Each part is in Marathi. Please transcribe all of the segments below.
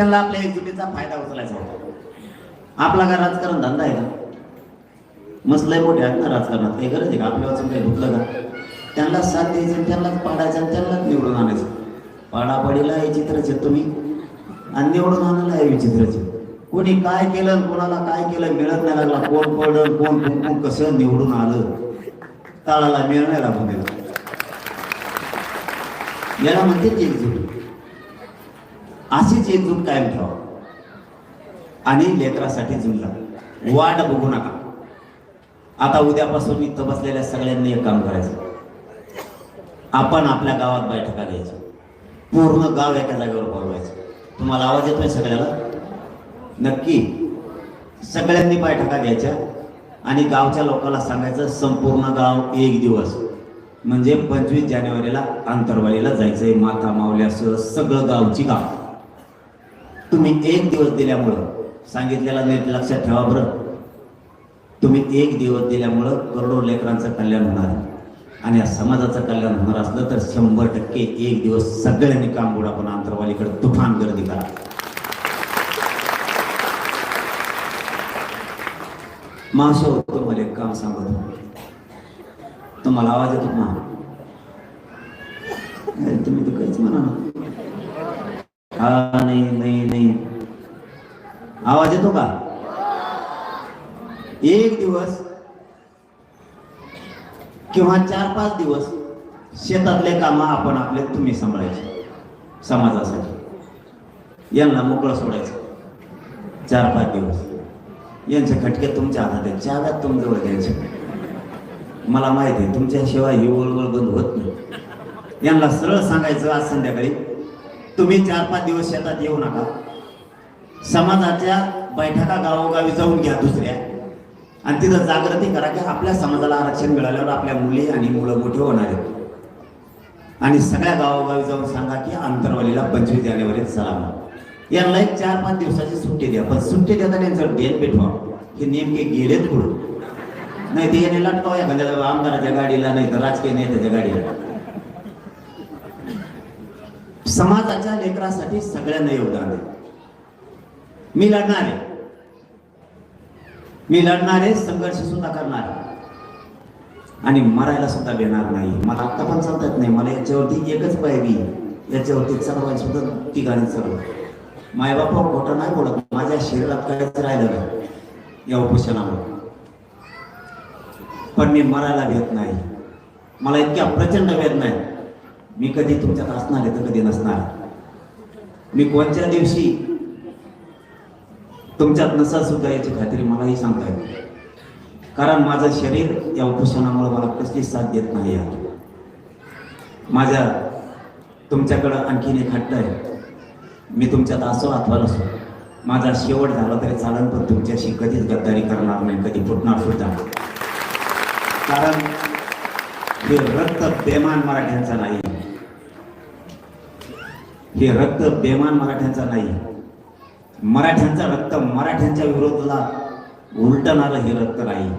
त्यांना आपल्या एकजुटीचा फायदा उचलायचा होता. आपला काय राजकारण धंदा आहे का? मसलय मोठे आहेत ना राजकारणात. काही गरज आहे का? आपल्या वाचून काही भुतलं का? त्यांना साथ द्यायचं त्यांनाच पाडायचं आणि त्यांनाच निवडून आणायचं. पाडापाडीला हे चित्रच आहेत तुम्ही. आणि निवडून आणायला हे विचित्रच कोणी काय केलं कोणाला काय केलं मिळत नाही लागला. कोण पडलं कोण कोण कसं निवडून आलं? ताळाला मिळ नाही लागून दिला. याला म्हणते एकजुटी अशीच एकजूट कायम ठेवा. आणि लेकरासाठी जुळला वाट बघू नका. आता उद्यापासून इथं बसलेल्या सगळ्यांनी एक काम करायचं. आपण आपल्या गावात बैठका घ्यायचो पूर्ण गाव एका जागेवर बोलवायचं. तुम्हाला आवाज येतोय सगळ्याला? नक्की. सगळ्यांनी बैठका घ्यायच्या. आणि गावच्या लोकांना सांगायचं संपूर्ण गाव एक दिवस. म्हणजे पंचवीस जानेवारीला आंतरवालीला जायचंय. माता मावल्यासह सगळं गावची गाव तुम्ही एक दिवस दिल्यामुळं सांगितलेला नीट लक्षात ठेवा बरं तुम्ही एक दिवस दिल्यामुळं करोडो लेकरांचं कल्याण होणार आहे. आणि या समाजाचं कल्याण होणार असलं तर शंभर टक्के एक दिवस सगळ्यांनी काम बुडा पण आंतरवालीकडे तुफान गर्दी करा मावशा तुम्हाला एक काम सांगत तुम्हाला आवाज येतो ना तुम्ही तर काहीच म्हणा ना. हा नाही नाही नाही. आवाज येतो का? एक दिवस किंवा चार पाच दिवस शेतातले कामं आपण आपले तुम्ही सांभाळायचे समाजासाठी. यांना मोकळं सोडायचं. चार पाच दिवस. यांचे खटके तुमच्या हातात आहेत. चाव्यात तुमजवळ द्यायचे मला माहिती आहे तुमच्याशिवाय ही वळवळ बंद होत नाही. यांना सरळ सांगायचं आज संध्याकाळी तुम्ही चार पाच दिवस शेतात येऊ नका. समाजाच्या बैठका गावोगावी जाऊन घ्या दुसऱ्या. आणि तिथं जागृती करा की आपल्या समाजाला आरक्षण मिळाल्यावर आपल्या मुली आणि मुलं मोठे होणार आहेत. आणि सगळ्या गावोगावी जाऊन सांगा की आंतरवालीला पंचवीस जानेवारीत सलाम यांना एक चार पाच दिवसाची सुट्टी द्या पण सुट्टी देताना यांचं डेन पेटवा. हे नेमके गेलेत पुढं नाही ते याने लटकाव एखाद्या आमदाराच्या गाडीला नाही तर राजकीय नेत्याच्या गाडीला. समाजाच्या लेकरासाठी सगळ्यांना योगदान आहे. मी लढणार आहे. मी लढणार आहे संघर्ष सुद्धा करणार आहे. आणि मरायला सुद्धा देणार नाही. मला आत्ता पण चालता येत नाही मला याच्यावरती एकच पायवी याच्यावरती चढवायची सुद्धा ठिकाणी चढव. मायबापा हो, खोटं नाही बोलत. माझ्या शरीरात काहीच राहिलं नाही. या उपोषणामुळे. पण मी मरायला भेट नाही. मला इतक्या प्रचंड वेदना आहेत. मी कधी तुमच्यात असणार आहे तर कधी नसणार मी कोणत्या दिवशी तुमच्यात नसा सुद्धा याची खात्री मलाही सांगता येते कारण माझं शरीर या उपोषणामुळे मला कसली साथ देत नाही आहे. माझ्या तुमच्याकडं आणखीन एक हट्ट आहे. मी तुमच्यात असो अथवा नसो माझा शेवट झाला तरी चालन पण तुमच्याशी कधीच गद्दारी करणार नाही कधी फुटणार सुद्धा कारण हे रक्त बेमान मराठ्यांचा नाही. हे रक्त बेमान मराठ्यांचा नाही. मराठ्यांचा रक्त मराठ्यांच्या विरोधाला उलटणारं हे रक्त नाही.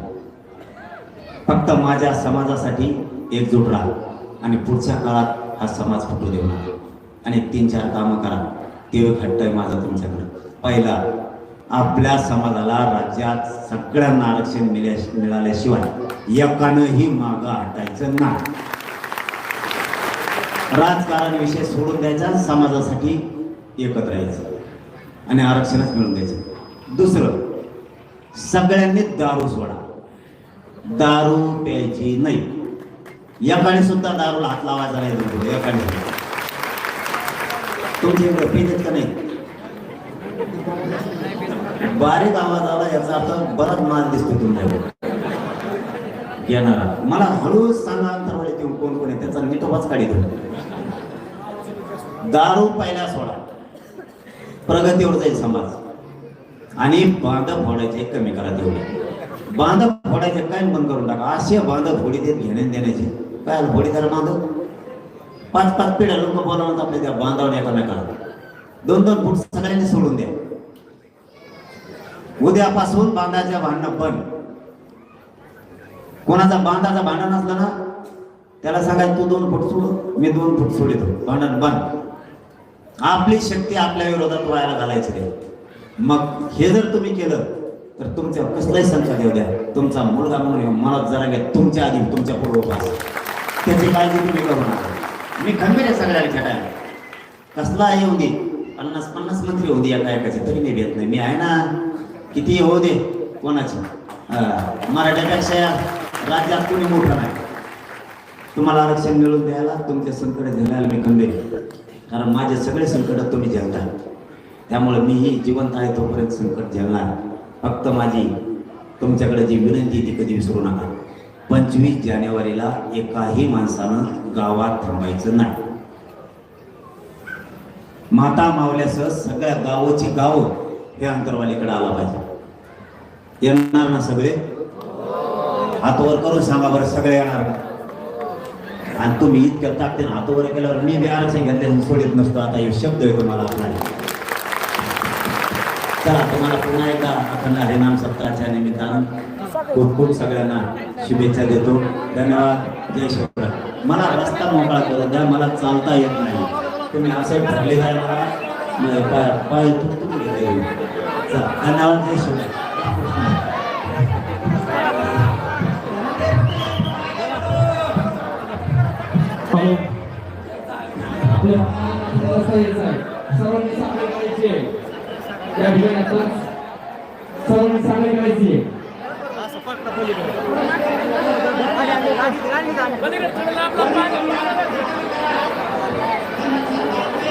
फक्त माझ्या समाजासाठी एकजूट राहा आणि पुढच्या काळात हा समाज फुटू देऊ नका. आणि तीन चार कामं करा. ते एक हट्ट आहे माझा तुमच्याकडे. पहिला आपल्या समाजाला राज्यात सगळ्यांना आरक्षण मिळ्या मिळाल्याशिवाय एकानंही मागं हटायचं नाही. राजकारण विषय सोडून द्यायचा समाजासाठी एकत्र यायचं. आणि आरक्षणच मिळून द्यायचं. दुसरं सगळ्यांनी दारू सोडा. दारू प्यायची नाही. एकाने सुद्धा दारूला हात लावायचा नाही तुमच्याकडे, एकाने तुमच्या इकडे का नाही? बारीक आवाज आला याचा अर्थ बराच माल दिसतो तुमच्याकडे येणारा. मला हळूच सांगा अंतरवाडीत येऊन कोण कोण आहे त्याचा मिठोबाच काढितो दारू पहिला सोडा. प्रगतीवर जाईल समाज. आणि बांध फोडायचे कमी करा तेवढे. बांध फोडायचे काय बंद करून टाका? असे बांध फोडी देत घेणे देण्याचे. काय फोडी करा बांधव पाच पाच पिढ्या लोक बोलावून आपल्या त्या बांधावर एकामेकाला दोन दोन फूट सगळ्यांनी सोडून द्या. उद्यापासून बांधाच्या भांडणं बंद. कोणाचा बांधाचा भांडण असलं ना त्याला सांगायचं तू दोन फूट सोड. मी दोन फूट सोडितो. भांडण बंद. आपली शक्ती आपल्या विरोधात व्हायला घालायची रे मग हे जर तुम्ही केलं तर तुमच्या कसलाही संकट येऊ द्या. तुमचा मुलगा म्हणून मनात जरा घ्या तुमच्या आधी तुमच्या पूर्वपास त्याची काळजी तुम्ही करू नका. मी खंबीर आहे सगळ्याला खेळायला. कसला येऊ दे पन्नास पन्नास मंत्री होऊ दे एका एकाचे तरी मी भेट नाही. मी आहे ना किती होऊ दे कोणाची? मराठ्यापेक्षा राज्यात कोणी मोठं नाही. तुम्हाला आरक्षण मिळवून द्यायला तुमच्या संकट झाल्याला मी खंबीर आहे. कारण माझे सगळे संकट तुम्ही झेलता. त्यामुळे मीही जिवंत आहे तोपर्यंत संकट झेलणार. फक्त माझी तुमच्याकडे जी विनंती ती कधी विसरू नका. पंचवीस जानेवारीला एकाही माणसानं गावात थांबायचं नाही. माता मावल्यासह सगळ्या गावची गाव हे अंतरवालीकडे आला पाहिजे. येणार ना सगळे? हातवर करून सांगा बरं सगळे येणार का? आणि तुम्ही इतक्या ताकदीने हातवर केल्यावर मी बी आरक्षण घेतले सोडित नसतो. आता हे शब्द आहे तुम्हाला आपला चला तुम्हाला पुन्हा एकदा अखंड हरिनाम सप्ताहाच्या निमित्तानं खूप खूप सगळ्यांना शुभेच्छा देतो. धन्यवाद. जय शिवराय मला रस्ता मोकळा करू द्या मला चालता येत नाही. तुम्ही असे ठरले जाय मला. पाय तुम्ही धन्यवाद. जय शिवराय रस्ता यायचा आहे सर्वांनी साखळी करायची आहे या ठिकाणी सर्वांनी साखळी करायची आहे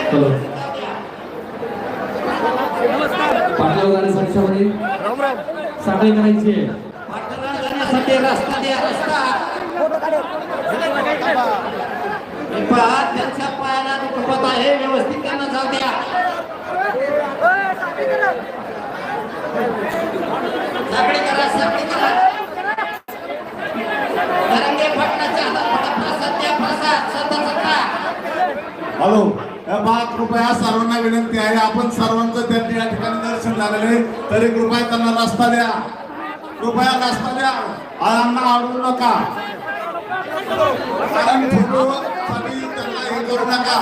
हॅलो पाटलाव जाण्यासाठी सर्वांनी साखळी करायची आहे जाण्यासाठी रस्ता द्या रस्ता हे पहा त्यांच्या पायाला दुखत आहे व्यवस्थित त्यांना जाऊ द्या साखळी करा साखळी करा तरंगे फाटण्याच्या हातात फटा प्रसाद द्या प्रसाद सत्ता सत्ता हॅलो हे पहा कृपया सर्वांना विनंती आहे. आपण सर्वांचं त्या त्या ठिकाणी दर्शन झालेलं आहे. तरी कृपया त्यांना रस्ता द्या. कृपया रस्ता द्या. आयांना अडवू नका. कारण फोटोसाठी त्यांना हे करू नका.